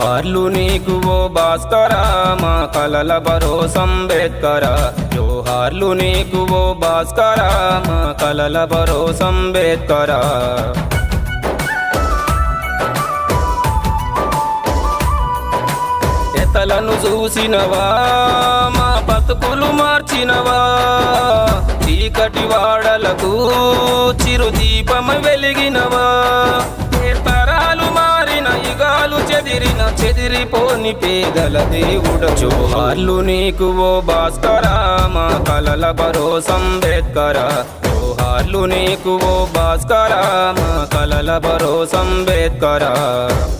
జోహార్లు నీకు ఓ భాస్కర మా కలల భరోసంబేద్కర జోహార్లు నీకు ఓ భాస్కర మా కలల భరోసంబేద్కర ఎతలను చూసినవా మా బతుకులు మార్చినవా. చీకటి వాడలకు చిరు దీపమ వెలిగినవా. చెదిరిపోని పేదల దేవుడ జోహార్లు నీకు ఓ భాస్కర మా కలల భరోసంబేద్కర జోహార్లు నీకు ఓ భాస్కర మా కలల భరోసంబేద్కర ఓ